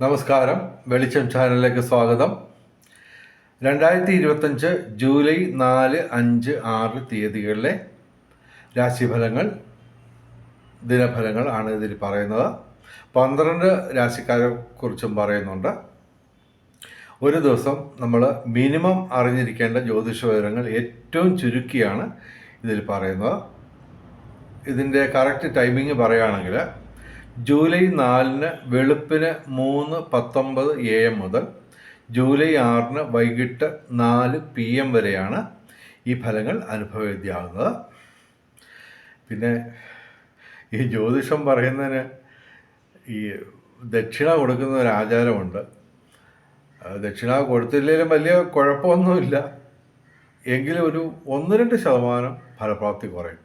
നമസ്കാരം. വെളിച്ചം ചാനലിലേക്ക് സ്വാഗതം. രണ്ടായിരത്തി ഇരുപത്തഞ്ച് ജൂലൈ നാല് അഞ്ച് ആറ് തീയതികളിലെ രാശിഫലങ്ങൾ ദിനഫലങ്ങൾ ആണ് ഇതിൽ പറയുന്നത്. പന്ത്രണ്ട് രാശിക്കാരെ കുറിച്ചും പറയുന്നുണ്ട്. ഒരു ദിവസം നമ്മൾ മിനിമം അറിഞ്ഞിരിക്കേണ്ട ജ്യോതിഷ വിവരങ്ങൾ ഏറ്റവും ചുരുക്കിയാണ് ഇതിൽ പറയുന്നത്. ഇതിന്റെ കറക്റ്റ് ടൈമിംഗ് പറയുകയാണെങ്കിൽ ജൂലൈ നാലിന് വെളുപ്പിന് മൂന്ന് പത്തൊമ്പത് എ എം മുതൽ ജൂലൈ ആറിന് വൈകിട്ട് നാല് പി എം വരെയാണ് ഈ ഫലങ്ങൾ അനുഭവവേദ്യമാകുന്നത് പിന്നെ ഈ ജ്യോതിഷം പറയുന്നതിന് ഈ ദക്ഷിണ കൊടുക്കുന്ന ഒരു ആചാരമുണ്ട്. ദക്ഷിണ കൊടുത്തില്ലെങ്കിലും വലിയ കുഴപ്പമൊന്നുമില്ല. എങ്കിലും ഒരു ഒന്ന് രണ്ട് ശതമാനം ഫലപ്രാപ്തി കുറയും.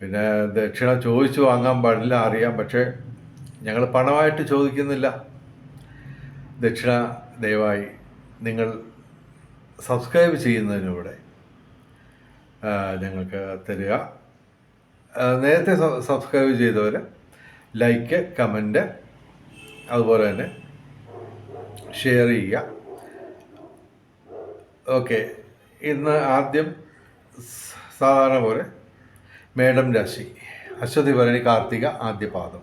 പിന്നെ ദക്ഷിണ ചോദിച്ചു വാങ്ങാൻ പാടില്ല അറിയാം. പക്ഷേ ഞങ്ങൾ പണമായിട്ട് ചോദിക്കുന്നില്ല. ദക്ഷിണ ദയവായി നിങ്ങൾ സബ്സ്ക്രൈബ് ചെയ്യുന്നതിലൂടെ ഞങ്ങൾക്ക് തരിക. നേരത്തെ സബ്സ്ക്രൈബ് ചെയ്തവർ ലൈക്ക് കമന്റ് അതുപോലെ തന്നെ ഷെയർ ചെയ്യുക. ഓക്കെ. ഇന്ന് ആദ്യം സാധാരണ പോലെ മേടം രാശി അശ്വതി ഭരണി കാർത്തിക ആദ്യപാദം.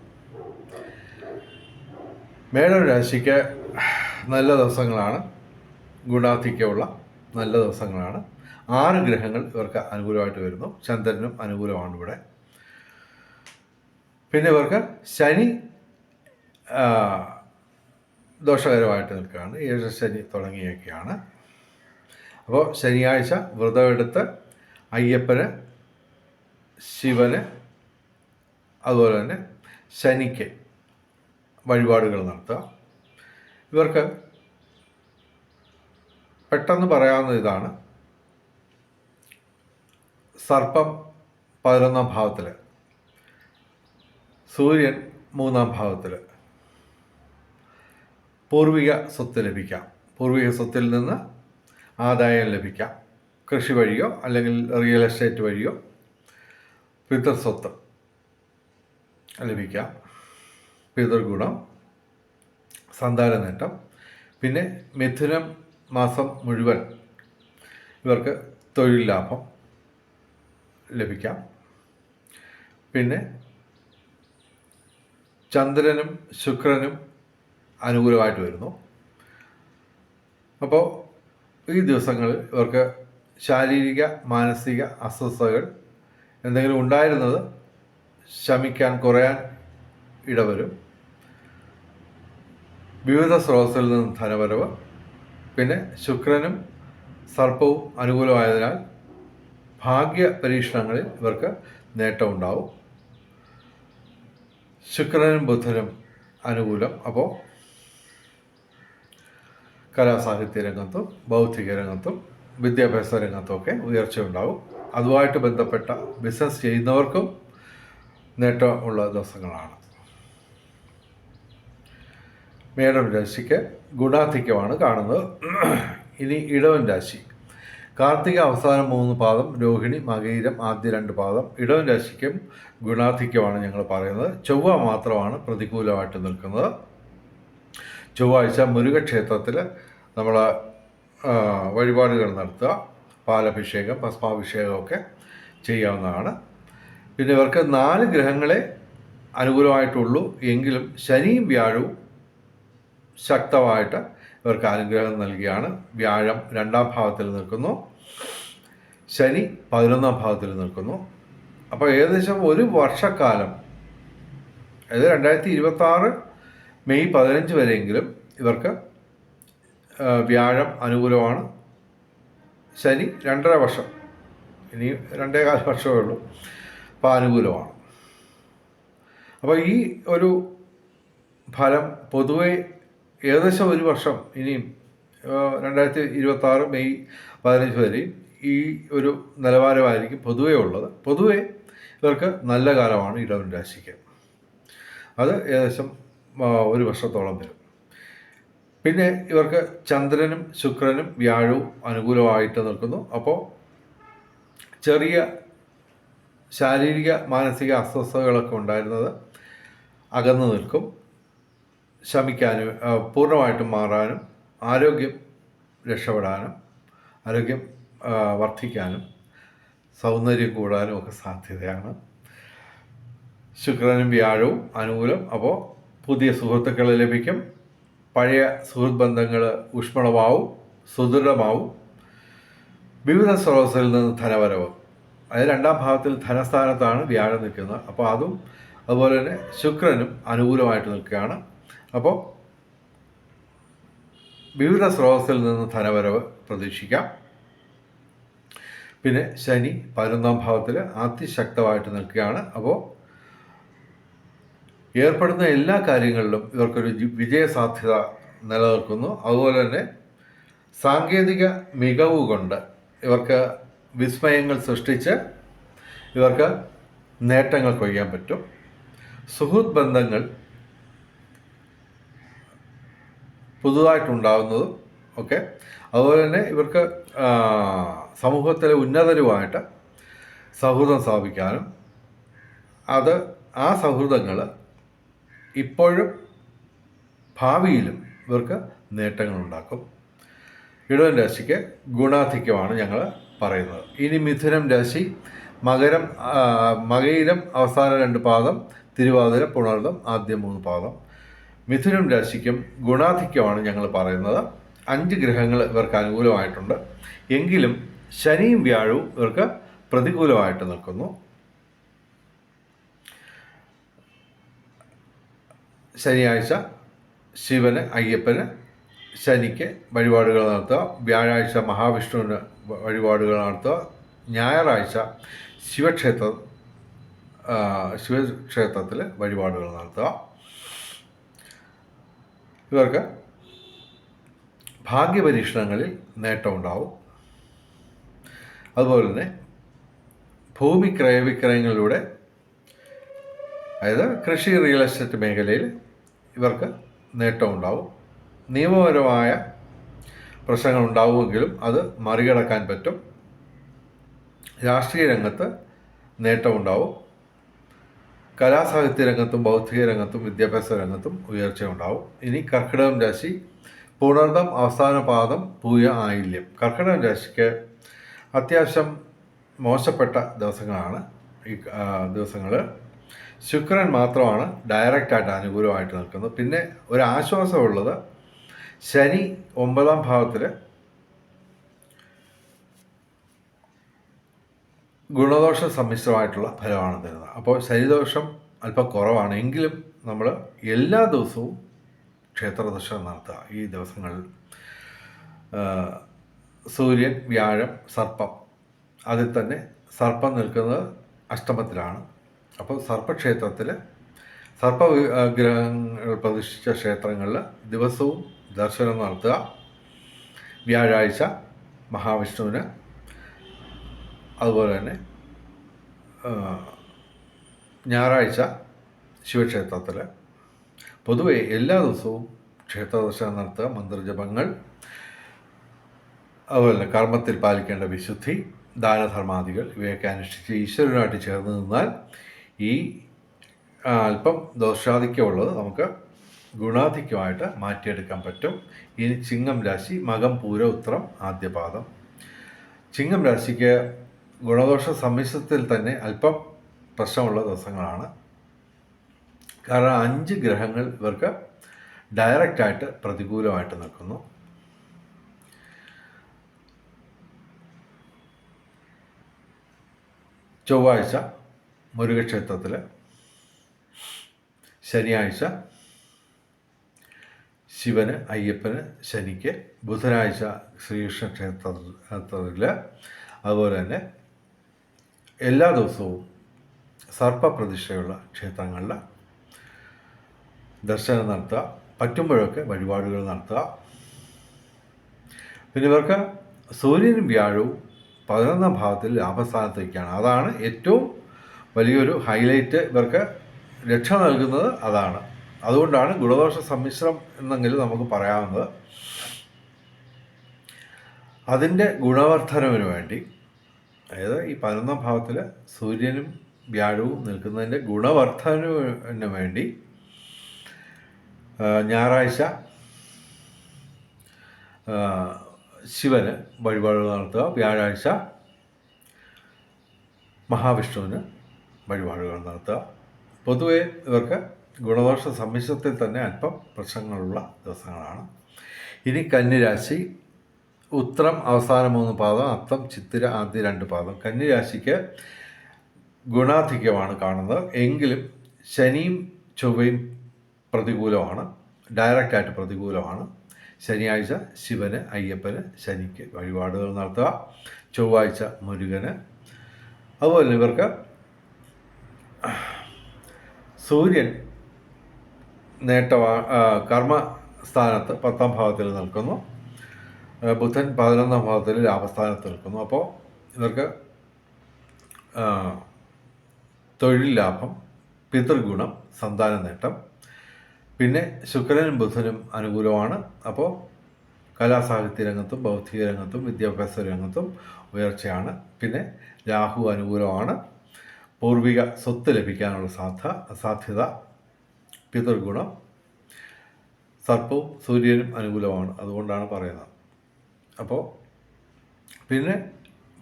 മേടം രാശിക്ക് നല്ല ദിവസങ്ങളാണ്. ഗുണാധിക്യമുള്ള നല്ല ദിവസങ്ങളാണ്. ആറ് ഗ്രഹങ്ങൾ ഇവർക്ക് അനുകൂലമായിട്ട് വരുന്നു. ചന്ദ്രനും അനുകൂലമാണ് ഇവിടെ. പിന്നെ ഇവർക്ക് ശനി ദോഷകരമായിട്ട് നിൽക്കുകയാണ്. ഏഴ് ശനി തുടങ്ങിയൊക്കെയാണ്. അപ്പോൾ ശനിയാഴ്ച വ്രതമെടുത്ത് അയ്യപ്പന് ശിവന് അതുപോലെ തന്നെ ശനിക്ക് വഴിപാടുകൾ നടത്തുക. ഇവർക്ക് പെട്ടെന്ന് പറയാവുന്ന ഇതാണ്. സർപ്പം പതിനൊന്നാം ഭാവത്തിൽ സൂര്യൻ മൂന്നാം ഭാവത്തിൽ പൂർവിക സ്വത്ത് ലഭിക്കാം. പൂർവിക സ്വത്തിൽ നിന്ന് ആദായം ലഭിക്കാം. കൃഷി വഴിയോ അല്ലെങ്കിൽ റിയൽ എസ്റ്റേറ്റ് വഴിയോ പിതൃസ്വത്ത് ലഭിക്കാം. പിതൃഗുണം സന്താന നേട്ടം പിന്നെ മിഥുനം മാസം മുഴുവൻ ഇവർക്ക് തൊഴിൽ ലാഭം ലഭിക്കാം. പിന്നെ ചന്ദ്രനും ശുക്രനും അനുകൂലമായിട്ട് വരുന്നു. അപ്പോൾ ഈ ദിവസങ്ങളിൽ ഇവർക്ക് ശാരീരിക മാനസിക അസ്വസ്ഥതകൾ എന്തെങ്കിലും ഉണ്ടായിരുന്നത് ശമിക്കാൻ കുറയാൻ ഇടവരും. വിവിധ സ്രോതസ്സിൽ നിന്നും ധനവരവ് പിന്നെ ശുക്രനും സർപ്പവും അനുകൂലമായതിനാൽ ഭാഗ്യ പരീക്ഷണങ്ങളിൽ ഇവർക്ക് നേട്ടമുണ്ടാവും ശുക്രനും ബുധനും അനുകൂലം. അപ്പോൾ കലാസാഹിത്യ രംഗത്തും ബൗദ്ധിക രംഗത്തും വിദ്യാഭ്യാസ രംഗത്തും ഒക്കെ ഉയർച്ചയുണ്ടാവും. അതുമായിട്ട് ബന്ധപ്പെട്ട ബിസിനസ് ചെയ്യുന്നവർക്കും നേട്ടമുള്ള ദിവസങ്ങളാണ്. മേടം രാശിക്ക് ഗുണാധിക്യമാണ് കാണുന്നത്. ഇനി ഇടവൻ രാശി. കാർത്തിക അവസാനം മൂന്ന് പാദം രോഹിണി മകീരം ആദ്യ രണ്ട് പാദം. ഇടവൻ രാശിക്കും ഗുണാധിക്യമാണ് ഞങ്ങൾ പറയുന്നത്. ചൊവ്വ മാത്രമാണ് പ്രതികൂലമായിട്ട് നിൽക്കുന്നത്. ചൊവ്വാഴ്ച മുരുകക്ഷേത്രത്തിൽ നമ്മൾ വഴിപാടുകൾ നടത്തുക. പാലഭിഷേകം ഭസ്മാഭിഷേകമൊക്കെ ചെയ്യാവുന്നതാണ്. പിന്നെ ഇവർക്ക് നാല് ഗ്രഹങ്ങളെ അനുകൂലമായിട്ടുള്ളൂ. എങ്കിലും ശനിയും വ്യാഴവും ശക്തമായിട്ട് ഇവർക്ക് അനുഗ്രഹം നൽകിയാണ്. വ്യാഴം രണ്ടാം ഭാവത്തിൽ നിൽക്കുന്നു. ശനി പതിനൊന്നാം ഭാവത്തിൽ നിൽക്കുന്നു. അപ്പോൾ ഏകദേശം ഒരു വർഷക്കാലം അതായത് രണ്ടായിരത്തി ഇരുപത്തി മെയ് പതിനഞ്ച് വരെയെങ്കിലും ഇവർക്ക് വ്യാഴം അനുകൂലമാണ്. ശനി രണ്ടര വർഷം. ഇനി രണ്ടേകാല വർഷമേ ഉള്ളൂ. അപ്പോൾ അനുകൂലമാണ്. അപ്പോൾ ഈ ഒരു ഫലം പൊതുവെ ഏകദേശം ഒരു വർഷം ഇനിയും രണ്ടായിരത്തി ഇരുപത്തി മെയ് പതിനഞ്ച് വരെയും ഈ ഒരു നിലവാരമായിരിക്കും പൊതുവേ ഉള്ളത്. പൊതുവേ ഇവർക്ക് നല്ല കാലമാണ് ഇടവൻ രാശിക്ക്. അത് ഏകദേശം ഒരു വർഷത്തോളം വരും. പിന്നെ ഇവർക്ക് ചന്ദ്രനും ശുക്രനും വ്യാഴവും അനുകൂലമായിട്ട് നിൽക്കുന്നു. അപ്പോൾ ചെറിയ ശാരീരിക മാനസിക അസ്വസ്ഥതകളൊക്കെ ഉണ്ടായിരുന്നത് അകന്നു നിൽക്കും. ശമിക്കാനും പൂർണമായിട്ടും മാറാനും ആരോഗ്യം രക്ഷപ്പെടാനും ആരോഗ്യം വർദ്ധിക്കാനും സൗന്ദര്യം കൂടാനും ഒക്കെ സാധ്യതയാണ്. ശുക്രനും വ്യാഴവും അനുകൂലം. അപ്പോൾ പുതിയ സുഹൃത്തുക്കൾ ലഭിക്കും. പഴയ സുഹൃത്ത് ബന്ധങ്ങൾ ഊഷ്മളമാവും സുദൃഢമാവും. വിവിധ സ്രോതസ്സിൽ നിന്ന് ധനവരവ്. അതായത് രണ്ടാം ഭാഗത്തിൽ ധനസ്ഥാനത്താണ് വ്യാഴം നിൽക്കുന്നത്. അപ്പോൾ അതും അതുപോലെ തന്നെ ശുക്രനും അനുകൂലമായിട്ട് നിൽക്കുകയാണ്. അപ്പോൾ വിവിധ സ്രോതസ്സിൽ നിന്ന് ധനവരവ് പ്രതീക്ഷിക്കാം. പിന്നെ ശനി പതിനൊന്നാം ഭാവത്തിൽ അതിശക്തമായിട്ട് നിൽക്കുകയാണ്. അപ്പോൾ ഏർപ്പെടുന്ന എല്ലാ കാര്യങ്ങളിലും ഇവർക്കൊരു വിജയ വിജയസാധ്യത നിലനിൽക്കുന്നു. അതുപോലെ തന്നെ സാങ്കേതിക മികവ് കൊണ്ട് ഇവർക്ക് വിസ്മയങ്ങൾ സൃഷ്ടിച്ച് ഇവർക്ക് നേട്ടങ്ങൾ കൊയ്യാൻ പറ്റും. സുഹൃത്ത് ബന്ധങ്ങൾ പുതുതായിട്ടുണ്ടാകുന്നതും ഒക്കെ. അതുപോലെ തന്നെ ഇവർക്ക് സമൂഹത്തിലെ ഉന്നതരുമായിട്ട് സൗഹൃദം സ്ഥാപിക്കാനും അത് ആ സൗഹൃദങ്ങൾ ഇപ്പോഴും ഭാവിയിലും ഇവർക്ക് നേട്ടങ്ങൾ നേട്ടങ്ങളുണ്ടാക്കും. ഇടവൻ രാശിക്ക് ഗുണാധിക്യമാണ് ഞങ്ങൾ പറയുന്നത്. ഇനി മിഥുനം രാശി മകരം മകയിലും അവസാന രണ്ട് പാദം തിരുവാതിര പുണർദം ആദ്യ മൂന്ന് പാദം. മിഥുനം രാശിക്കും ഗുണാധിക്യമാണ് ഞങ്ങൾ പറയുന്നത്. അഞ്ച് ഗ്രഹങ്ങൾ ഇവർക്ക് അനുകൂലമായിട്ടുണ്ട്. എങ്കിലും ശനിയും വ്യാഴവും ഇവർക്ക് പ്രതികൂലമായിട്ട് നിൽക്കുന്നു. ശനിയാഴ്ച ശിവന് അയ്യപ്പന് ശനിക്ക് വഴിപാടുകൾ നടത്തുക. വ്യാഴാഴ്ച മഹാവിഷ്ണുവിന് വഴിപാടുകൾ നടത്തുക. ഞായറാഴ്ച ശിവക്ഷേത്ര ശിവക്ഷേത്രത്തിൽ വഴിപാടുകൾ നടത്തുക. ഇവർക്ക് ഭാഗ്യപരീക്ഷണങ്ങളിൽ നേട്ടമുണ്ടാവും അതുപോലെ തന്നെ ഭൂമി ക്രയവിക്രയങ്ങളിലൂടെ അതായത് കൃഷി റിയൽ എസ്റ്റേറ്റ് മേഖലയിൽ ഇവർക്ക് നേട്ടമുണ്ടാവും നിയമപരമായ പ്രശ്നങ്ങൾ ഉണ്ടാവുമെങ്കിലും അത് മറികടക്കാൻ പറ്റും. രാഷ്ട്രീയ രംഗത്ത് നേട്ടമുണ്ടാവും കലാസാഹിത്യ രംഗത്തും ബൗദ്ധിക രംഗത്തും വിദ്യാഭ്യാസ രംഗത്തും ഉയർച്ചയുണ്ടാവും ഇനി കർക്കിടകം രാശി പുണർദം അവസാന പാദം പൂയ ആയില്യം. കർക്കിടകം രാശിക്ക് അത്യാവശ്യം മോശപ്പെട്ട ദിവസങ്ങളാണ് ഈ ദിവസങ്ങൾ ശുക്രൻ മാത്രമാണ് ഡയറക്റ്റായിട്ട് അനുകൂലമായിട്ട് നിൽക്കുന്നത്. പിന്നെ ഒരു ആശ്വാസമുള്ളത് ശനി ഒമ്പതാം ഭാവത്തിൽ ഗുണദോഷ സമ്മിശ്രമായിട്ടുള്ള ഫലമാണ് തരുന്നത്. അപ്പോൾ ശനിദോഷം അല്പം കുറവാണ്. എങ്കിലും നമ്മൾ എല്ലാ ദിവസവും ക്ഷേത്രദർശനം നടത്തുക. ഈ ദിവസങ്ങളിൽ സൂര്യൻ വ്യാഴം സർപ്പം. അതിൽ തന്നെ സർപ്പം നിൽക്കുന്നത് അഷ്ടമത്തിലാണ്. അപ്പോൾ സർപ്പക്ഷേത്രത്തിൽ സർപ്പ വിഗ്രഹങ്ങൾ പ്രതിഷ്ഠിച്ച ക്ഷേത്രങ്ങളിൽ ദിവസവും ദർശനം നടത്തുക. വ്യാഴാഴ്ച മഹാവിഷ്ണുവിന് അതുപോലെ തന്നെ ഞായറാഴ്ച ശിവക്ഷേത്രത്തിൽ പൊതുവെ എല്ലാ ദിവസവും ക്ഷേത്ര ദർശനം നടത്തുക മന്ത്രജപങ്ങൾ അതുപോലെ കർമ്മത്തിൽ പാലിക്കേണ്ട വിശുദ്ധി ദാനധർമാദികൾ ഇവയൊക്കെ അനുഷ്ഠിച്ച് ഈശ്വരനുമായിട്ട് ചേർന്ന് നിന്നാൽ ഈ അല്പം ദോഷാധിക്യമുള്ളത് നമുക്ക് ഗുണാധിക്യമായിട്ട് മാറ്റിയെടുക്കാൻ പറ്റും. ഇനി ചിങ്ങം രാശി മകം പൂര ഉത്രം ആദ്യപാദം. ചിങ്ങം രാശിക്ക് ഗുണദോഷ സമ്മിശ്രത്തിൽ തന്നെ അല്പം പ്രശ്നമുള്ള ദിവസങ്ങളാണ്. കാരണം അഞ്ച് ഗ്രഹങ്ങൾ ഇവർക്ക് ഡയറക്റ്റായിട്ട് പ്രതികൂലമായിട്ട് നിൽക്കുന്നു. ചൊവ്വാഴ്ച മുരുകക്ഷേത്രത്തിൽ ശനിയാഴ്ച ശിവന് അയ്യപ്പന് ശനിക്ക് ബുധനാഴ്ച ശ്രീകൃഷ്ണ ക്ഷേത്രത്തിൽ. അതുപോലെ തന്നെ എല്ലാ ദിവസവും സർപ്പപ്രതിഷ്ഠയുള്ള ക്ഷേത്രങ്ങളിൽ ദർശനം നടത്തുക പറ്റുമ്പോഴൊക്കെ വഴിപാടുകൾ നടത്തുക. പിന്നെ ഇവർക്ക് സൂര്യനും വ്യാഴവും പതിനൊന്നാം ഭാഗത്തിൽ ലാഭസ്ഥാനത്തേക്കാണ് അതാണ് ഏറ്റവും വലിയൊരു ഹൈലൈറ്റ് ഇവർക്ക് രക്ഷ നൽകുന്നത് അതാണ്. അതുകൊണ്ടാണ് ഗുണദോഷ സമ്മിശ്രം എന്നെങ്കിലും നമുക്ക് പറയാവുന്നത്. അതിന്റെ ഗുണവർദ്ധനവിന് വേണ്ടി അതായത് ഈ പതിനൊന്നാം ഭാവത്തിൽ സൂര്യനും വ്യാഴവും നിൽക്കുന്നതിന്റെ ഗുണവർദ്ധനവിന് വേണ്ടി ഞായറാഴ്ച ശിവന് വഴിപാടുകൾ നടത്തുക വ്യാഴാഴ്ച മഹാവിഷ്ണുവിന് വഴിപാടുകൾ നടത്തുക. പൊതുവേ ഇവർക്ക് ഗുണദോഷ സമ്മിശ്രത്തിൽ തന്നെ അല്പം പ്രശ്നങ്ങളുള്ള ദിവസങ്ങളാണ്. ഇനി കന്നിരാശി. ഉത്രം അവസാന മൂന്ന് പാദം അത്തം ചിത്തിര ആദ്യ രണ്ട് പാദം. കന്നിരാശിക്ക് ഗുണാധിക്യമാണ് കാണുന്നത്. എങ്കിലും ശനിയും ചൊവ്വയും പ്രതികൂലമാണ്. ഡയറക്റ്റായിട്ട് പ്രതികൂലമാണ്. ശനിയാഴ്ച ശിവന് അയ്യപ്പന് ശനിക്ക് വഴിപാടുകൾ നടത്തുക. ചൊവ്വാഴ്ച മുരുകന്. അതുപോലെ ഇവർക്ക് സൂര്യൻ നേട്ടവാ കർമ്മസ്ഥാനത്ത് കർമ്മ സ്ഥാനത്ത് പത്താം ഭാവത്തിൽ നിൽക്കുന്നു. ബുധൻ പതിനൊന്നാം ഭാവത്തിൽ ലാഭസ്ഥാനത്ത് നിൽക്കുന്നു. അപ്പോൾ ഇവർക്ക് തൊഴിൽ ലാഭം പിതൃഗുണം സന്താന നേട്ടം. പിന്നെ ശുക്രനും ബുധനും അനുകൂലമാണ്. അപ്പോൾ കലാസാഹിത്യ രംഗത്തും ബൗദ്ധിക രംഗത്തും വിദ്യാഭ്യാസ രംഗത്തും ഉയർച്ചയാണ്. പിന്നെ രാഹു അനുകൂലമാണ്. പൂർവിക സ്വത്ത് ലഭിക്കാനുള്ള സാധ്യ സാധ്യത പിതൃഗുണം സർപ്പവും സൂര്യനും അനുകൂലമാണ്. അതുകൊണ്ടാണ് പറയുന്നത്. അപ്പോൾ പിന്നെ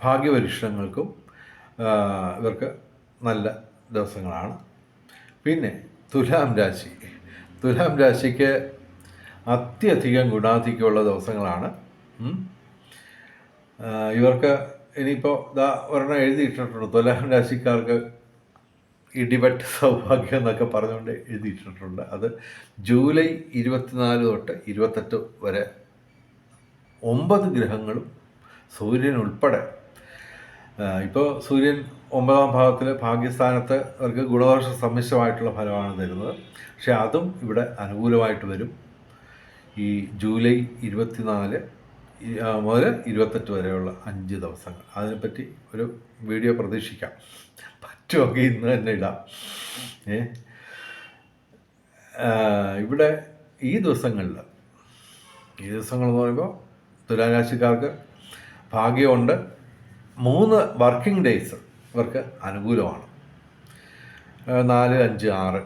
ഭാഗ്യപരീക്ഷണങ്ങൾക്കും ഇവർക്ക് നല്ല ദിവസങ്ങളാണ്. പിന്നെ തുലാം രാശി. തുലാം രാശിക്ക് അത്യധികം ഗുണാധിക്യമുള്ള ദിവസങ്ങളാണ്. ഇവർക്ക് ഇനിയിപ്പോൾ ഇതാ ഒരെണ്ണം എഴുതിയിട്ടിട്ടുണ്ട്. തുലാം രാശിക്കാർക്ക് ഇടിപെട്ട സൗഭാഗ്യം എന്നൊക്കെ പറഞ്ഞുകൊണ്ട് എഴുതിയിട്ടിട്ടുണ്ട്. അത് ജൂലൈ ഇരുപത്തിനാല് തൊട്ട് ഇരുപത്തെട്ട് വരെ ഒമ്പത് ഗ്രഹങ്ങളും സൂര്യൻ ഉൾപ്പെടെ. ഇപ്പോൾ സൂര്യൻ ഒമ്പതാം ഭാവത്തിൽ ഭാഗ്യസ്ഥാനത്ത് അവർക്ക് ഗുണദോഷ സമ്മിശ്രമായിട്ടുള്ള ഫലമാണ് തരുന്നത്. പക്ഷെ അതും ഇവിടെ അനുകൂലമായിട്ട് വരും. ഈ ജൂലൈ ഇരുപത്തിനാല് മുതൽ ഇരുപത്തെട്ട് വരെയുള്ള അഞ്ച് ദിവസങ്ങൾ. അതിനെപ്പറ്റി ഒരു വീഡിയോ പ്രതീക്ഷിക്കാം. പറ്റുമെങ്കിൽ ഇന്ന് തന്നെ ഇടാം. ഏ? ഇവിടെ ഈ ദിവസങ്ങളിൽ ഈ ദിവസങ്ങൾ എന്ന് പറയുമ്പോൾ തുലാരാശിക്കാർക്ക് ഭാഗ്യമുണ്ട്. മൂന്ന് വർക്കിംഗ് ഡേയ്സ് ഇവർക്ക് അനുകൂലമാണ്. നാല് അഞ്ച് ആറ്.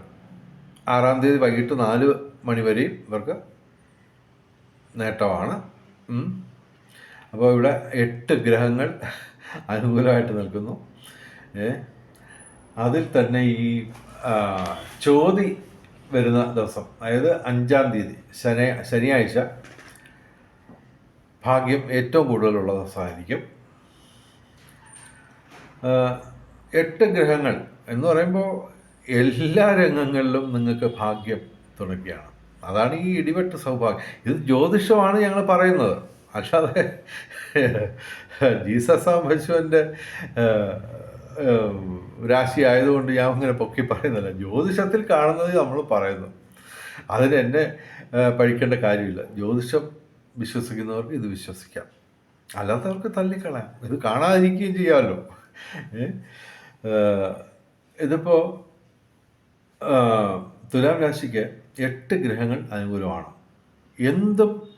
ആറാം തീയതി വൈകിട്ട് നാല് മണിവരെയും ഇവർക്ക് നേട്ടമാണ്. അപ്പോൾ ഇവിടെ എട്ട് ഗ്രഹങ്ങൾ അനുകൂലമായിട്ട് നിൽക്കുന്നു. അതിൽ തന്നെ ഈ ചോതി വരുന്ന ദിവസം അതായത് അഞ്ചാം തീയതി ശനി ശനിയാഴ്ച ഭാഗ്യം ഏറ്റവും കൂടുതലുള്ള ദിവസമായിരിക്കും. എട്ട് ഗ്രഹങ്ങൾ എന്ന് പറയുമ്പോൾ എല്ലാ രംഗങ്ങളിലും നിങ്ങൾക്ക് ഭാഗ്യം തുടങ്ങുകയാണ് അതാണ് ഈ ഇടിവെട്ട് സൗഭാഗ്യം. ഇത് ജ്യോതിഷമാണ് ഞങ്ങൾ പറയുന്നത്. അല്ലാതെ ജീസസ് ആ പശുവിന്റെ രാശി ആയതുകൊണ്ട് ഞാൻ അങ്ങനെ പൊക്കി പറയുന്നില്ല. ജ്യോതിഷത്തിൽ കാണുന്നത് നമ്മൾ പറയുന്നു. അതിന് എന്നെ പഴിക്കേണ്ട കാര്യമില്ല. ജ്യോതിഷം വിശ്വസിക്കുന്നവർക്ക് ഇത് വിശ്വസിക്കാം. അല്ലാത്തവർക്ക് തള്ളിക്കളയാം. ഇത് കാണാതിരിക്കുകയും ചെയ്യാമല്ലോ. ഇതിപ്പോൾ തുലാം രാശിക്ക് എട്ട് ഗ്രഹങ്ങൾ അനുകൂലമാണ്. എന്തും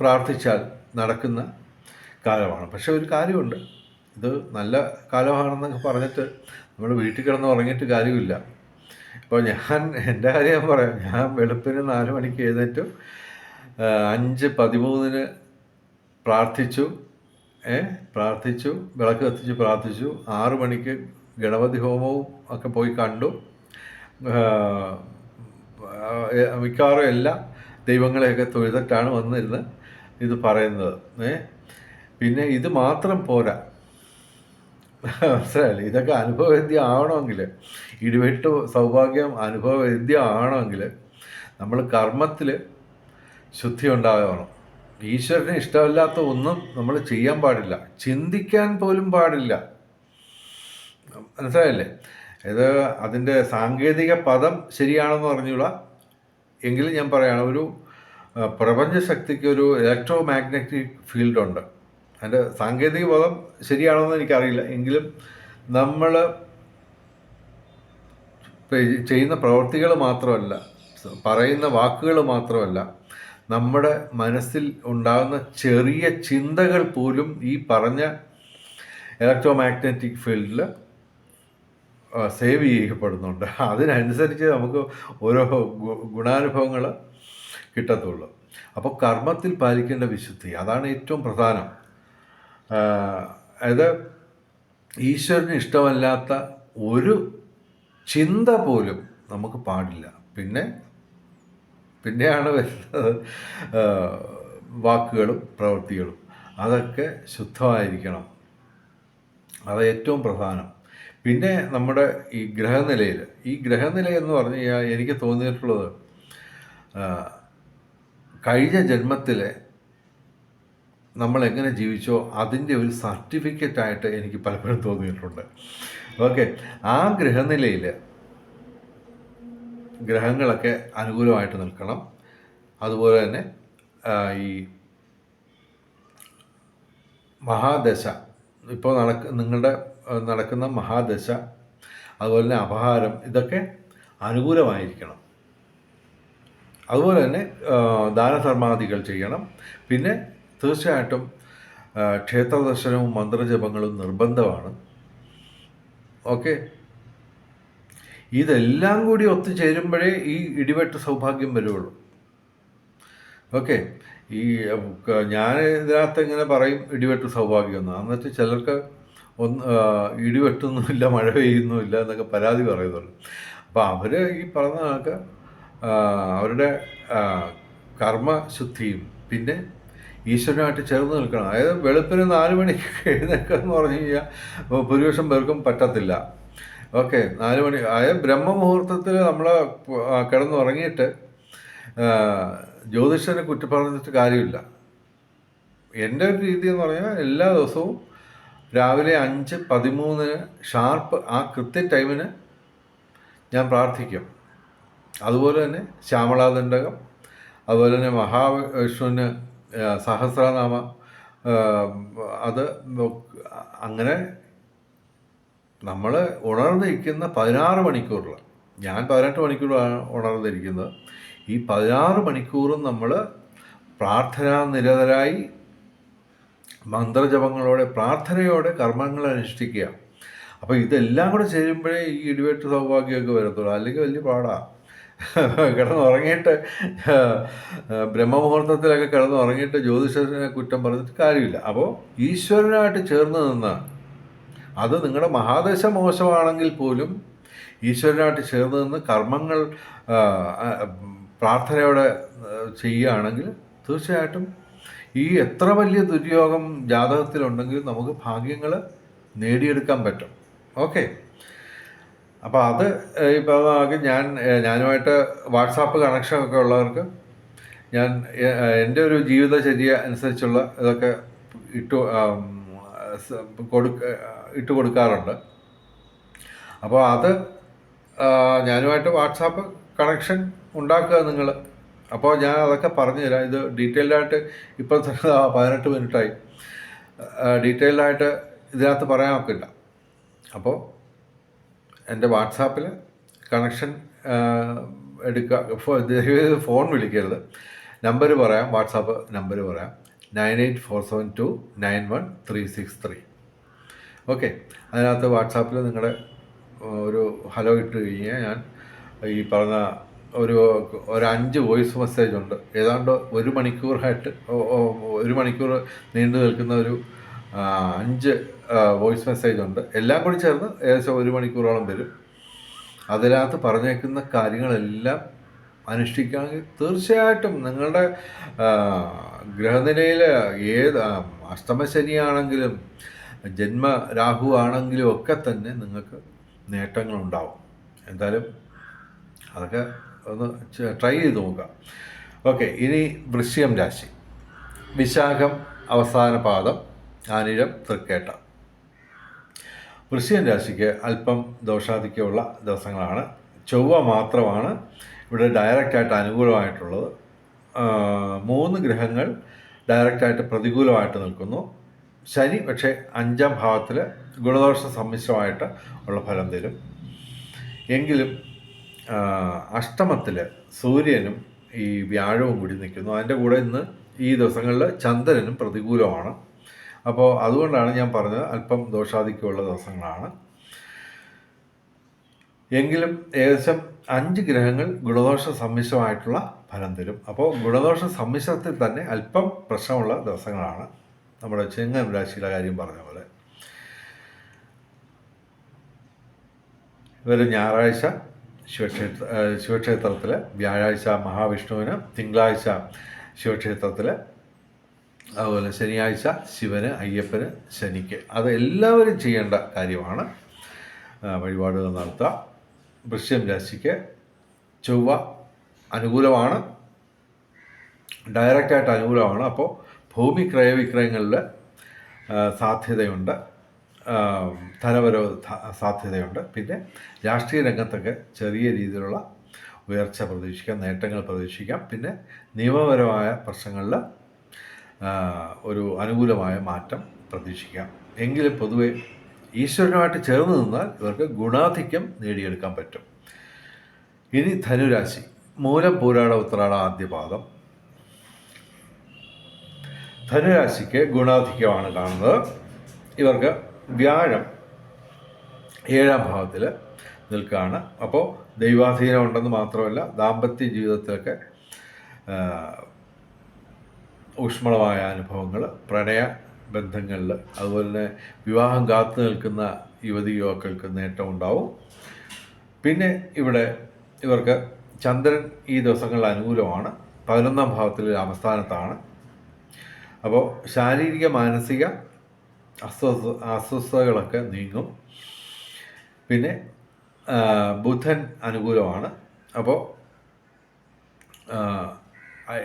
പ്രാർത്ഥിച്ചാൽ നടക്കുന്ന കാലമാണ്. പക്ഷെ ഒരു കാര്യമുണ്ട്. ഇത് നല്ല കാലമാണെന്നൊക്കെ പറഞ്ഞിട്ട് നമ്മൾ വീട്ടിൽ കിടന്ന് ഉറങ്ങിയിട്ട് കാര്യമില്ല. ഇപ്പോൾ ഞാൻ എന്റെ കാര്യം ഞാൻ പറയാം. ഞാൻ വെളുപ്പിന് നാല് മണിക്ക് എഴുന്നേറ്റു. അഞ്ച് പതിമൂന്നിന് പ്രാർത്ഥിച്ചു. ഏ പ്രാർത്ഥിച്ചു. വിളക്ക് കത്തിച്ച് പ്രാർത്ഥിച്ചു. ആറു മണിക്ക് ഗണപതി ഹോമവും ഒക്കെ പോയി കണ്ടു. മിക്കവാറും എല്ലാ ദൈവങ്ങളെയൊക്കെ തൊഴുതിട്ടാണ് വന്നിരുന്ന് ഇത് പറയുന്നത്. ഏ? പിന്നെ ഇത് മാത്രം പോരാ. മനസ്സിലായില്ലേ? ഇതൊക്കെ അനുഭവവേദ്യം ആവണമെങ്കിൽ ഇടിവെട്ട് സൗഭാഗ്യം അനുഭവവേദ്യം ആവണമെങ്കിൽ നമ്മൾ കർമ്മത്തിൽ ശുദ്ധി ഉണ്ടാകണം ഈശ്വരന് ഇഷ്ടമില്ലാത്ത ഒന്നും നമ്മൾ ചെയ്യാൻ പാടില്ല. ചിന്തിക്കാൻ പോലും പാടില്ല. മനസ്സിലായില്ലേ? ഇത് അതിന്റെ സാങ്കേതിക പദം ശരിയാണെന്ന് പറഞ്ഞുകൂടാ? എങ്കിലും ഞാൻ പറയുകയാണ് ഒരു പ്രപഞ്ചശക്തിക്ക് ഒരു ഇലക്ട്രോ മാഗ്നറ്റിക് ഫീൽഡുണ്ട് അതിന്റെ സാങ്കേതിക പദം ശരിയാണോന്ന് എനിക്കറിയില്ല. എങ്കിലും നമ്മൾ ചെയ്യുന്ന പ്രവൃത്തികൾ മാത്രമല്ല പറയുന്ന വാക്കുകൾ മാത്രമല്ല നമ്മുടെ മനസ്സിൽ ഉണ്ടാകുന്ന ചെറിയ ചിന്തകൾ പോലും ഈ പറഞ്ഞ ഇലക്ട്രോ മാഗ്നറ്റിക് ഫീൽഡിൽ സേവ് ചെയ്യപ്പെടുന്നുണ്ട്. അതിനനുസരിച്ച് നമുക്ക് ഓരോ ഗുണാനുഭവങ്ങൾ കിട്ടത്തുള്ളൂ. അപ്പോൾ കർമ്മത്തിൽ പാലിക്കേണ്ട വിശുദ്ധി അതാണ് ഏറ്റവും പ്രധാനം. അതായത് ഈശ്വരന് ഇഷ്ടമല്ലാത്ത ഒരു ചിന്ത പോലും നമുക്ക് പാടില്ല. പിന്നെ പിന്നെയാണ് വരുന്നത് വാക്കുകളും പ്രവൃത്തികളും. അതൊക്കെ ശുദ്ധമായിരിക്കണം. അത് ഏറ്റവും പ്രധാനം. പിന്നെ നമ്മുടെ ഈ ഗ്രഹനിലയിൽ ഈ ഗ്രഹനില എന്ന് പറഞ്ഞു കഴിഞ്ഞാൽ എനിക്ക് തോന്നിയിട്ടുള്ളത് കഴിഞ്ഞ ജന്മത്തിലെ നമ്മൾ എങ്ങനെ ജീവിച്ചോ അതിന്റെ ഒരു സർട്ടിഫിക്കറ്റ് ആയിട്ട് എനിക്ക് പലപ്പോഴും തോന്നിയിട്ടുണ്ട്. ഓക്കെ ആ ഗ്രഹനിലയിൽ ഗ്രഹങ്ങളൊക്കെ അനുകൂലമായിട്ട് നിൽക്കണം. അതുപോലെ തന്നെ ഈ മഹാദശ ഇപ്പോൾ നടക്ക നിങ്ങളുടെ നടക്കുന്ന മഹാദശ അതുപോലെ തന്നെ അപഹാരം ഇതൊക്കെ അനുകൂലമായിരിക്കണം. അതുപോലെ തന്നെ ദാനധർമാദികൾ ചെയ്യണം. പിന്നെ തീർച്ചയായിട്ടും ക്ഷേത്രദർശനവും മന്ത്രജപങ്ങളും നിർബന്ധമാണ്. ഓക്കെ? ഇതെല്ലാം കൂടി ഒത്തുചേരുമ്പോഴേ ഈ ഇടിവെട്ട് സൗഭാഗ്യം വരുള്ളൂ. ഓക്കെ? ഈ ഞാൻ ഇതിനകത്ത് ഇങ്ങനെ പറയും ഇടിവെട്ട് സൗഭാഗ്യം എന്ന് എന്നിട്ട് ചിലർക്ക് ഒന്ന് ഇടിവെട്ടൊന്നുമില്ല മഴ പെയ്യുന്നുമില്ല എന്നൊക്കെ പരാതി പറയുന്നുള്ളൂ അപ്പോൾ അവർ ഈ പറഞ്ഞ കണക്ക് അവരുടെ കർമ്മശുദ്ധിയും പിന്നെ ഈശ്വരനായിട്ട് ചേർന്ന് നിൽക്കണം. അതായത് വെളുപ്പിന് നാല് മണിക്ക് എഴുന്നേക്കുക എന്ന് പറഞ്ഞു കഴിഞ്ഞാൽ ഭൂരിപക്ഷം പേർക്കും പറ്റത്തില്ല. ഓക്കെ നാല് മണി അതായത് ബ്രഹ്മമുഹൂർത്തത്തിൽ നമ്മൾ കിടന്നുറങ്ങിയിട്ട് ജ്യോതിഷനെ കുറ്റം പറഞ്ഞിട്ട് കാര്യമില്ല. എന്റെ ഒരു രീതി എന്ന് പറഞ്ഞാൽ എല്ലാ ദിവസവും രാവിലെ അഞ്ച് പതിമൂന്നിന് ഷാർപ്പ് ആ കൃത്യ ടൈമിന് ഞാൻ പ്രാർത്ഥിക്കും. അതുപോലെ തന്നെ ശ്യാമളാദണ്ഡകം അതുപോലെ തന്നെ മഹാവിഷ്ണുവിന് സഹസ്രനാമ അത് അങ്ങനെ നമ്മൾ ഉണർന്നിരിക്കുന്ന പതിനാറ് മണിക്കൂറിൽ ഞാൻ പതിനെട്ട് മണിക്കൂറാണ് ഉണർന്നിരിക്കുന്നത്. ഈ പതിനാറ് മണിക്കൂറും നമ്മൾ പ്രാർത്ഥനാ നിരതരായി മന്ത്രജപങ്ങളോടെ പ്രാർത്ഥനയോടെ കർമ്മങ്ങൾ അനുഷ്ഠിക്കുക. അപ്പോൾ ഇതെല്ലാം കൂടെ ചെയ്യുമ്പോഴേ ഈ ഇടിവെട്ട് സൗഭാഗ്യമൊക്കെ വരത്തുള്ളൂ. അല്ലെങ്കിൽ വലിയ പാടാണ് കിടന്നുറങ്ങിയിട്ട് ബ്രഹ്മമുഹൂർത്തത്തിലൊക്കെ കിടന്നുറങ്ങിയിട്ട് ജ്യോതിഷനെ കുറ്റം പറഞ്ഞിട്ട് കാര്യമില്ല. അപ്പോൾ ഈശ്വരനായിട്ട് ചേർന്ന് നിന്ന് അത് നിങ്ങളുടെ മഹാദശ മോശമാണെങ്കിൽ പോലും ഈശ്വരനായിട്ട് ചേർന്ന് നിന്ന് കർമ്മങ്ങൾ പ്രാർത്ഥനയോടെ ചെയ്യുകയാണെങ്കിൽ തീർച്ചയായിട്ടും ഈ എത്ര വലിയ ദുര്യോഗം ജാതകത്തിലുണ്ടെങ്കിലും നമുക്ക് ഭാഗ്യങ്ങൾ നേടിയെടുക്കാൻ പറ്റും. ഓക്കെ. അപ്പോൾ അത് ഇപ്പോൾ ഞാൻ ഞാനുമായിട്ട് വാട്സാപ്പ് കണക്ഷൻ ഒക്കെ ഉള്ളവർക്ക് ഞാൻ എന്റെ ഒരു ജീവിതചര്യ അനുസരിച്ചുള്ള ഇതൊക്കെ ഇട്ടു കൊടുക്ക ഇട്ട് കൊടുക്കാറുണ്ട്. അപ്പോൾ അത് ഞാനുമായിട്ട് വാട്സാപ്പ് കണക്ഷൻ ഉണ്ടാക്കുക നിങ്ങൾ അപ്പോൾ ഞാൻ അതൊക്കെ പറഞ്ഞു തരാം. ഇത് ഡീറ്റെയിൽഡായിട്ട് ഇപ്പം തന്നെ പതിനെട്ട് മിനിറ്റായി. ഡീറ്റെയിൽഡായിട്ട് ഇതിനകത്ത് പറയാൻ ഒക്കില്ല. അപ്പോൾ എന്റെ വാട്സാപ്പിൽ കണക്ഷൻ എടുക്കുക ഫോൺ വിളിക്കരുത്. നമ്പർ പറയാം വാട്സാപ്പ് നമ്പർ പറയാം. Nine eight four seven two nine one three six three. Okay. അതിനകത്ത് വാട്സാപ്പിൽ നിങ്ങളുടെ ഒരു ഹലോ ഇട്ട് കഴിഞ്ഞാൽ ഞാൻ ഈ പറഞ്ഞ ഒരു ഒരു അഞ്ച് വോയിസ് മെസ്സേജ് ഉണ്ട്. ഏതാണ്ട് ഒരു മണിക്കൂറായിട്ട് ഒരു മണിക്കൂർ നീണ്ടു നിൽക്കുന്ന ഒരു അഞ്ച് വോയിസ് മെസ്സേജ് ഉണ്ട്. എല്ലാം കൂടി ചേർന്ന് ഏകദേശം ഒരു മണിക്കൂറോളം വരും. അതിനകത്ത് പറഞ്ഞേക്കുന്ന കാര്യങ്ങളെല്ലാം അനുഷ്ഠിക്കുകയാണെങ്കിൽ തീർച്ചയായിട്ടും നിങ്ങളുടെ ഗ്രഹനിലയിൽ ഏത് അഷ്ടമശനിയാണെങ്കിലും ജന്മ രാഹു ആണെങ്കിലും ഒക്കെ തന്നെ നിങ്ങൾക്ക് നേട്ടങ്ങളുണ്ടാവും. എന്തായാലും അതൊക്കെ ഒന്ന് ട്രൈ ചെയ്ത് നോക്കാം ഓക്കെ ഇനി വൃശ്യം രാശി. വിശാഖം അവസാന പാദം ആനിഴം തൃക്കേട്ട. വൃശ്യം രാശിക്ക് അല്പം ദോഷാധിക്യമുള്ള ദിവസങ്ങളാണ്. ചൊവ്വ മാത്രമാണ് ഇവിടെ ഡയറക്റ്റായിട്ട് അനുകൂലമായിട്ടുള്ളത്. മൂന്ന് ഗ്രഹങ്ങൾ ഡയറക്റ്റായിട്ട് പ്രതികൂലമായിട്ട് നിൽക്കുന്നു. ശനി പക്ഷേ അഞ്ചാം ഭാവത്തിൽ ഗുണദോഷ സമ്മിശ്രമായിട്ട് ഉള്ള ഫലം തരും. എങ്കിലും അഷ്ടമത്തിൽ സൂര്യനും ഈ വ്യാഴവും കൂടി നിൽക്കുന്നു. അതിന്റെ കൂടെ ഇന്ന് ഈ ദിവസങ്ങളിൽ ചന്ദ്രനും പ്രതികൂലമാണ്. അപ്പോൾ അതുകൊണ്ടാണ് ഞാൻ പറഞ്ഞത് അല്പം ദോഷാധിക്യമുള്ള ദിവസങ്ങളാണ്. എങ്കിലും ഏകദേശം അഞ്ച് ഗ്രഹങ്ങൾ ഗുണദോഷ സമ്മിശ്രമായിട്ടുള്ള ഫലം തരും. അപ്പോൾ ഗുണദോഷ സമ്മിശ്രത്തിൽ തന്നെ അല്പം പ്രശ്നമുള്ള ദിവസങ്ങളാണ്. നമ്മുടെ ചെങ്ങൻ രാശിയുടെ കാര്യം പറഞ്ഞ പോലെ. ഇവർ ഞായറാഴ്ച ശിവക്ഷേത്ര ശിവക്ഷേത്രത്തിൽ വ്യാഴാഴ്ച മഹാവിഷ്ണുവിന് തിങ്കളാഴ്ച ശിവക്ഷേത്രത്തിൽ അതുപോലെ ശനിയാഴ്ച ശിവന് അയ്യപ്പന് ശനിക്ക്. അത് എല്ലാവരും ചെയ്യേണ്ട കാര്യമാണ്. വഴിപാടുകൾ നടത്തുക. വൃശ്യം രാശിക്ക് ചൊവ്വ അനുകൂലമാണ്. ഡയറക്റ്റായിട്ട് അനുകൂലമാണ്. അപ്പോൾ ഭൂമി ക്രയവിക്രയങ്ങളിൽ സാധ്യതയുണ്ട്. ധനപരവ് സാധ്യതയുണ്ട്. പിന്നെ രാഷ്ട്രീയ രംഗത്തൊക്കെ ചെറിയ രീതിയിലുള്ള ഉയർച്ച പ്രതീക്ഷിക്കാം നേട്ടങ്ങൾ പ്രതീക്ഷിക്കാം. പിന്നെ നിയമപരമായ പ്രശ്നങ്ങളിൽ ഒരു അനുകൂലമായ മാറ്റം പ്രതീക്ഷിക്കാം. എങ്കിലും പൊതുവെ ഈശ്വരനുമായിട്ട് ചേർന്ന് നിന്നാൽ ഇവർക്ക് ഗുണാധിക്യം നേടിയെടുക്കാൻ പറ്റും. ഇനി ധനുരാശി മൂലം പൂരാട ഉത്രാട ആദ്യപാദം ധനുരാശിക്ക് ഗുണാധിക്യമാണ് കാണുന്നത്. ഇവർക്ക് വ്യാഴം ഏഴാം ഭാവത്തിൽ നിൽക്കുകയാണ്. അപ്പോൾ ദൈവാധീനം ഉണ്ടെന്ന് മാത്രമല്ല ദാമ്പത്യ ജീവിതത്തിലൊക്കെ ഊഷ്മളമായ അനുഭവങ്ങൾ പ്രണയ ബന്ധങ്ങളിൽ അതുപോലെ തന്നെ വിവാഹം കാത്തു നിൽക്കുന്ന യുവതി യുവാക്കൾക്ക് നേട്ടമുണ്ടാവും പിന്നെ ഇവിടെ ഇവർക്ക് ചന്ദ്രൻ ഈ ദിവസങ്ങളിൽ അനുകൂലമാണ്. പതിനൊന്നാം ഭാവത്തിൽ രാമസ്ഥാനത്താണ്. അപ്പോൾ ശാരീരിക മാനസിക അസ്വസ്ഥ അസ്വസ്ഥതകളൊക്കെ നീങ്ങും. പിന്നെ ബുധൻ അനുകൂലമാണ്. അപ്പോൾ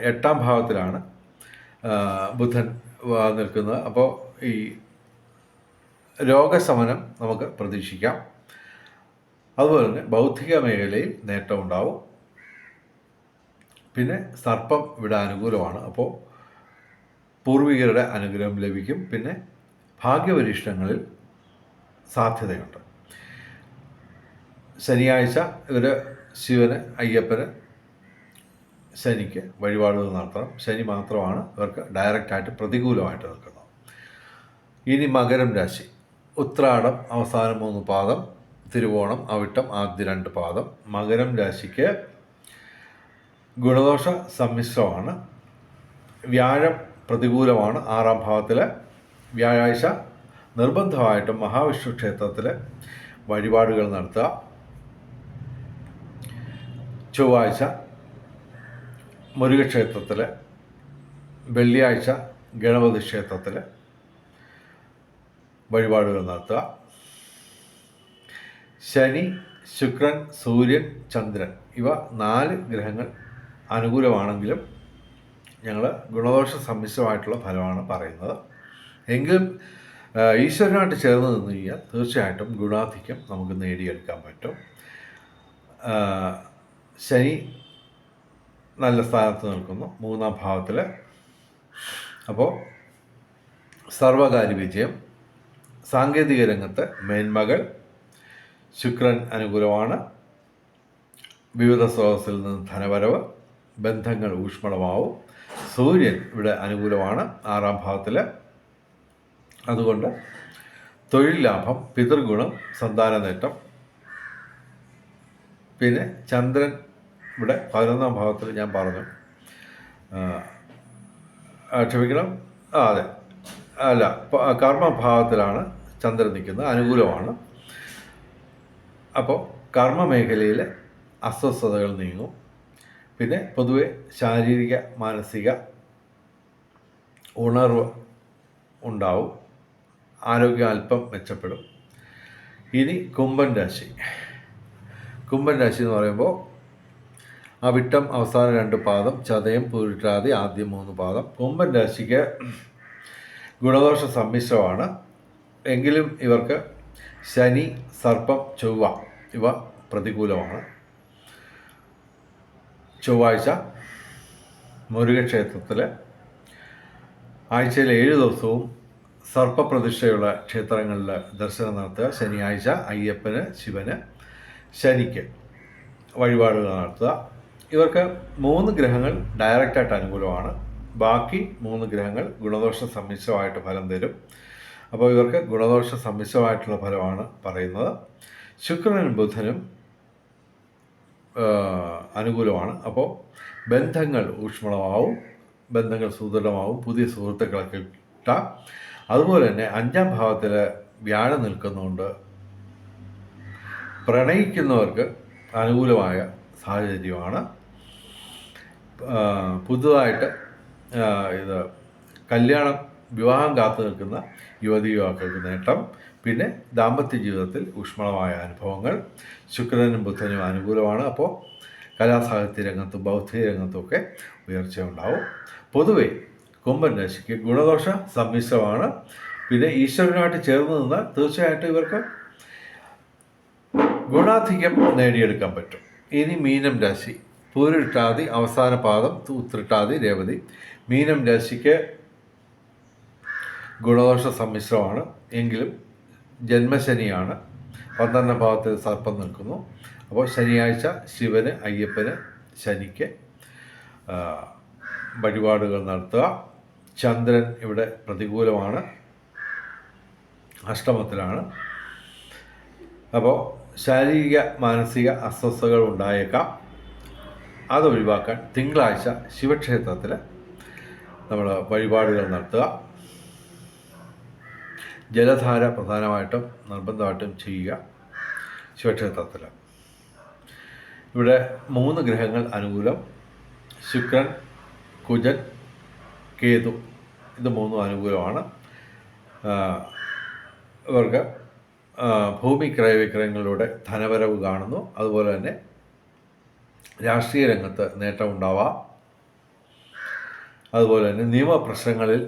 എട്ടാം ഭാവത്തിലാണ് ബുധൻ നിൽക്കുന്നത്. അപ്പോൾ ഈ രോഗശമനം നമുക്ക് പ്രതീക്ഷിക്കാം. അതുപോലെ തന്നെ ബൗദ്ധിക മേഖലയിൽ നേട്ടം ഉണ്ടാവും. പിന്നെ സർപ്പം ഇവിടെ അനുകൂലമാണ്. അപ്പോൾ പൂർവികരുടെ അനുഗ്രഹം ലഭിക്കും. പിന്നെ ഭാഗ്യപരീക്ഷണങ്ങളിൽ സാധ്യതയുണ്ട്. ശനിയാഴ്ച ഇവർ ശിവന് അയ്യപ്പന് ശനിക്ക് വഴിപാടുകൾ നടത്തണം. ശനി മാത്രമാണ് ഇവർക്ക് ഡയറക്റ്റായിട്ട് പ്രതികൂലമായിട്ട് നിൽക്കുന്നത്. ഇനി മകരം രാശി. ഉത്രാടം അവസാനം മൂന്ന് പാദം തിരുവോണം അവിട്ടം ആദ്യ രണ്ട് പാദം. മകരം രാശിക്ക് ഗുണദോഷ സമ്മിശ്രമാണ്. വ്യാഴം പ്രതികൂലമാണ് ആറാം ഭാവത്തിൽ വ്യാഴാഴ്ച നിർബന്ധമായിട്ടും മഹാവിഷ്ണു ക്ഷേത്രത്തിൽ വഴിപാടുകൾ നടത്തുക. ചൊവ്വാഴ്ച മുരുകക്ഷേത്രത്തിൽ വെള്ളിയാഴ്ച ഗണപതി ക്ഷേത്രത്തിൽ വഴിപാടുകൾ നടത്തുക. ശനി ശുക്രൻ സൂര്യൻ ചന്ദ്രൻ ഇവ നാല് ഗ്രഹങ്ങൾ അനുകൂലമാണെങ്കിലും ഞങ്ങൾ ഗുണദോഷ സമ്മിശ്രമായിട്ടുള്ള ഫലമാണ് പറയുന്നത്. എങ്കിലും ഈശ്വരനായിട്ട് ചേർന്ന് നിന്ന് കഴിഞ്ഞാൽ തീർച്ചയായിട്ടും ഗുണാധിക്യം നമുക്ക് നേടിയെടുക്കാൻ പറ്റും. ശനി നല്ല സ്ഥാനത്ത് നിൽക്കുന്നു മൂന്നാം ഭാവത്തിൽ അപ്പോൾ സർവകാര്യ വിജയം സാങ്കേതിക രംഗത്ത് മേന്മകൾ ശുക്രൻ അനുകൂലമാണ് വിവിധ സ്രോതസ്സിൽ നിന്ന് ധനവരവ് ബന്ധങ്ങൾ ഊഷ്മളമാവും സൂര്യൻ ഇവിടെ അനുകൂലമാണ് ആറാം ഭാവത്തിൽ അതുകൊണ്ട് തൊഴിൽ ലാഭം പിതൃഗുണം സന്താന നേട്ടം പിന്നെ ചന്ദ്രൻ ഇവിടെ പതിനൊന്നാം ഭാവത്തിൽ ഞാൻ പറഞ്ഞു. ക്ഷമിക്കണം. ആ അതെ. അല്ല കർമ്മഭാവത്തിലാണ് ചന്ദ്രൻ നിൽക്കുന്നത്. അനുകൂലമാണ്. അപ്പോൾ കർമ്മ മേഖലയിൽ അസ്വസ്ഥതകൾ നീങ്ങും. പിന്നെ പൊതുവെ ശാരീരിക മാനസിക ഉണർവ് ഉണ്ടാവും. ആരോഗ്യം അല്പം മെച്ചപ്പെടും. ഇനി കുംഭൻ രാശി. കുംഭൻ രാശി എന്ന് പറയുമ്പോൾ അവിട്ടം അവസാന രണ്ട് പാദം ചതയം പൂരിട്ടാതി ആദ്യം മൂന്ന് പാദം. കുംഭൻ രാശിക്ക് ഗുണദോഷ സമ്മിശ്രമാണ്. എങ്കിലും ഇവർക്ക് ശനി സർപ്പം ചൊവ്വ ഇവ പ്രതികൂലമാണ്. ചൊവ്വാഴ്ച മുരുകക്ഷേത്രത്തിൽ ആഴ്ചയിൽ ഏഴ് ദിവസവും സർപ്പപ്രതിഷ്ഠയുള്ള ക്ഷേത്രങ്ങളിൽ ദർശനം നടത്തുക. ശനിയാഴ്ച അയ്യപ്പന് ശിവന് ശനിക്ക് വഴിപാടുകൾ നടത്തുക. ഇവർക്ക് മൂന്ന് ഗ്രഹങ്ങൾ ഡയറക്റ്റായിട്ട് അനുകൂലമാണ്. ബാക്കി മൂന്ന് ഗ്രഹങ്ങൾ ഗുണദോഷ സമ്മിശ്രമായിട്ട് ഫലം തരും. അപ്പോൾ ഇവർക്ക് ഗുണദോഷ സമ്മിശ്രമായിട്ടുള്ള ഫലമാണ് പറയുന്നത്. ശുക്രനും ബുധനും അനുകൂലമാണ്. അപ്പോൾ ബന്ധങ്ങൾ ഊഷ്മളമാവും. ബന്ധങ്ങൾ സുദൃഢമാവും. പുതിയ സുഹൃത്തുക്കളൊക്കെ കിട്ടാം. അതുപോലെ തന്നെ അഞ്ചാം ഭാവത്തിൽ വ്യാഴം നിൽക്കുന്നതുകൊണ്ട് പ്രണയിക്കുന്നവർക്ക് അനുകൂലമായ സാഹചര്യമാണ്. പുതുതായിട്ട് ഇത് കല്യാണം വിവാഹം കാത്തു നിൽക്കുന്ന യുവതി യുവാക്കൾക്ക് നേട്ടം പിന്നെ ദാമ്പത്യ ജീവിതത്തിൽ ഊഷ്മളമായ അനുഭവങ്ങൾ ശുക്രനും ബുധനും അനുകൂലമാണ്. അപ്പോൾ കലാസാഹിത്യ രംഗത്തും ബൗദ്ധിക രംഗത്തും ഒക്കെ ഉയർച്ചയുണ്ടാവും. പൊതുവെ കുംഭൻ രാശിക്ക് ഗുണദോഷ സമ്മിശ്രമാണ്. പിന്നെ ഈശ്വരനുമായിട്ട് ചേർന്ന് നിന്നാൽ തീർച്ചയായിട്ടും ഇവർക്ക് ഗുണാധിക്യം നേടിയെടുക്കാൻ പറ്റും. ഇനി മീനം രാശി. പൂരിട്ടാതി അവസാന പാദം ഉത്രിട്ടാതി രേവതി. മീനം രാശിക്ക് ഗുണദോഷ സമ്മിശ്രമാണ്. എങ്കിലും ജന്മശനിയാണ്. പന്ത്രണ്ടാം ഭാവത്തിൽ സർപ്പം നിൽക്കുന്നു. അപ്പോൾ ശനിയാഴ്ച ശിവന് അയ്യപ്പന് ശനിക്ക് വഴിപാടുകൾ നടത്തുക. ചന്ദ്രൻ ഇവിടെ പ്രതികൂലമാണ്. അഷ്ടമത്തിലാണ്. അപ്പോൾ ശാരീരിക മാനസിക അസ്വസ്ഥതകൾ ഉണ്ടായേക്കാം. അത് ഒഴിവാക്കാൻ തിങ്കളാഴ്ച ശിവക്ഷേത്രത്തിൽ നമ്മൾ വഴിപാടുകൾ നടത്തുക. ജലധാര പ്രധാനമായിട്ടും നിർബന്ധമായിട്ടും ചെയ്യുക ശിവക്ഷേത്രത്തിൽ ഇവിടെ മൂന്ന് ഗ്രഹങ്ങൾ അനുകൂലം. ശുക്രൻ കുജൻ കേതു ഇത് മൂന്നും അനുകൂലമാണ്. ഇവർക്ക് ഭൂമി ക്രയവിക്രയങ്ങളിലൂടെ ധനവരവ് കാണുന്നു. അതുപോലെ തന്നെ രാഷ്ട്രീയ രംഗത്ത് നേട്ടമുണ്ടാവാം അതുപോലെ തന്നെ നിയമപ്രശ്നങ്ങളിൽ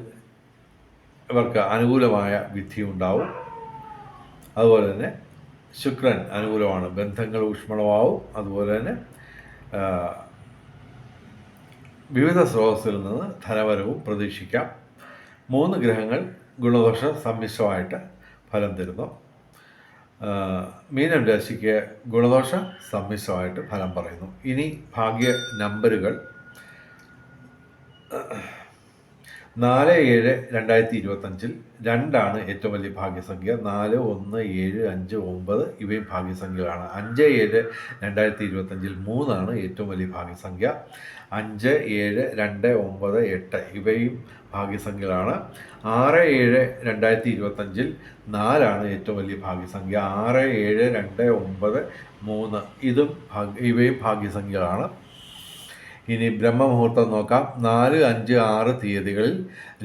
ഇവർക്ക് അനുകൂലമായ വിധി ഉണ്ടാവും. അതുപോലെ തന്നെ ശുക്രൻ അനുകൂലമാണ്. ബന്ധങ്ങൾ ഊഷ്മളമാവും. അതുപോലെ തന്നെ വിവിധ സ്രോതസ്സിൽ നിന്ന് ധനവരവും പ്രതീക്ഷിക്കാം. മൂന്ന് ഗ്രഹങ്ങൾ ഗുണദോഷ സമ്മിശ്രമായിട്ട് ഫലം തരുന്നു. മീനം രാശിക്ക് ഗുണദോഷ സമ്മിശ്രമായിട്ട് ഫലം പറയുന്നു. ഇനി ഭാഗ്യ നമ്പറുകൾ നാല് ഏഴ് രണ്ടായിരത്തി ഇരുപത്തഞ്ചിൽ രണ്ടാണ് ഏറ്റവും വലിയ ഭാഗ്യസംഖ്യ. നാല് ഒന്ന് ഏഴ് അഞ്ച് ഒമ്പത് ഇവയും ഭാഗ്യസംഖ്യകളാണ്. അഞ്ച് ഏഴ് രണ്ടായിരത്തി ഇരുപത്തഞ്ചിൽ മൂന്നാണ് ഏറ്റവും വലിയ ഭാഗ്യസംഖ്യ. അഞ്ച് ഏഴ് രണ്ട് ഒമ്പത് എട്ട് ഇവയും ഭാഗ്യസംഖ്യകളാണ്. ആറ് ഏഴ് രണ്ടായിരത്തി ഇരുപത്തഞ്ചിൽ നാലാണ് ഏറ്റവും വലിയ ഭാഗ്യസംഖ്യ. ആറ് ഏഴ് രണ്ട് ഒമ്പത് മൂന്ന് ഇതും ഇവയും ഭാഗ്യസംഖ്യകളാണ്. ഇനി ബ്രഹ്മമുഹൂർത്തം നോക്കാം. നാല് അഞ്ച് ആറ് തീയതികളിൽ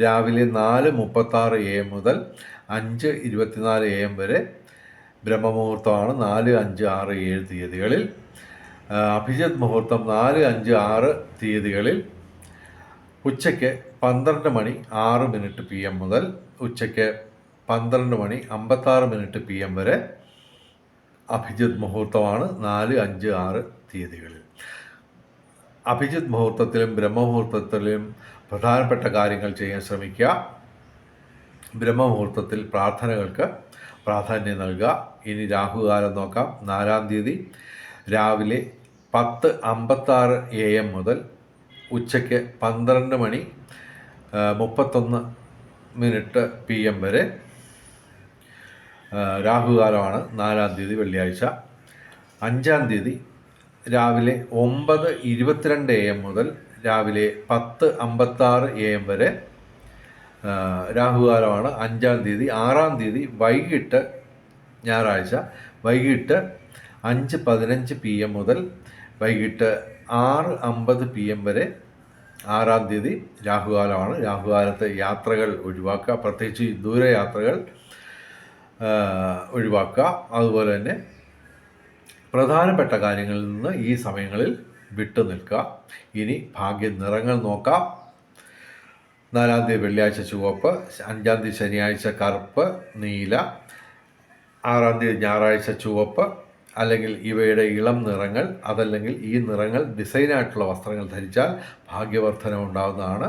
രാവിലെ നാല് മുപ്പത്താറ് എ എം മുതൽ അഞ്ച് ഇരുപത്തിനാല് എ എം വരെ ബ്രഹ്മമുഹൂർത്തമാണ്. നാല് അഞ്ച് ആറ് ഏഴ് തീയതികളിൽ. അഭിജിത് മുഹൂർത്തം നാല് അഞ്ച് ആറ് തീയതികളിൽ ഉച്ചയ്ക്ക് പന്ത്രണ്ട് മണി ആറ് മിനിറ്റ് പി എം മുതൽ ഉച്ചയ്ക്ക് പന്ത്രണ്ട് മണി അമ്പത്താറ് മിനിറ്റ് പി എം വരെ അഭിജിത് മുഹൂർത്തമാണ്. നാല് അഞ്ച് ആറ് തീയതികളിൽ. അഭിജിത് മുഹൂർത്തത്തിലും ബ്രഹ്മമുഹൂർത്തത്തിലും പ്രധാനപ്പെട്ട കാര്യങ്ങൾ ചെയ്യാൻ ശ്രമിക്കുക. ബ്രഹ്മമുഹൂർത്തത്തിൽ പ്രാർത്ഥനകൾക്ക് പ്രാധാന്യം നൽകുക. ഇനി രാഹുകാലം നോക്കാം. നാലാം തീയതി രാവിലെ പത്ത് അമ്പത്താറ് എ എം മുതൽ ഉച്ചയ്ക്ക് പന്ത്രണ്ട് മണി മുപ്പത്തൊന്ന് മിനിറ്റ് പി എം വരെ രാഹുകാലമാണ് നാലാം തീയതി വെള്ളിയാഴ്ച. അഞ്ചാം തീയതി രാവിലെ ഒമ്പത് ഇരുപത്തിരണ്ട് എ എം മുതൽ രാവിലെ പത്ത് അമ്പത്താറ് എ എം വരെ രാഹുകാലമാണ് അഞ്ചാം തീയതി. ആറാം തീയതി വൈകിട്ട് ഞായറാഴ്ച വൈകിട്ട് അഞ്ച് പതിനഞ്ച് പി എം മുതൽ വൈകിട്ട് ആറ് അമ്പത് പി എം വരെ ആറാം തീയതി രാഹുകാലമാണ്. രാഹുകാലത്ത് യാത്രകൾ ഒഴിവാക്കുക പ്രത്യേകിച്ച് ദൂരയാത്രകൾ ഒഴിവാക്കുക. അതുപോലെ തന്നെ പ്രധാനപ്പെട്ട കാര്യങ്ങളിൽ നിന്ന് ഈ സമയങ്ങളിൽ വിട്ടു നിൽക്കുക ഇനി ഭാഗ്യ നിറങ്ങൾ നോക്കാം. നാലാം തീയതി വെള്ളിയാഴ്ച ചുവപ്പ് അഞ്ചാം തീയതി ശനിയാഴ്ച കറുപ്പ് നീല ആറാം തീയതി ഞായറാഴ്ച ചുവപ്പ് അല്ലെങ്കിൽ ഇവയുടെ ഇളം നിറങ്ങൾ അതല്ലെങ്കിൽ ഈ നിറങ്ങൾ ഡിസൈനായിട്ടുള്ള വസ്ത്രങ്ങൾ ധരിച്ചാൽ ഭാഗ്യവർദ്ധന ഉണ്ടാകുന്നതാണ്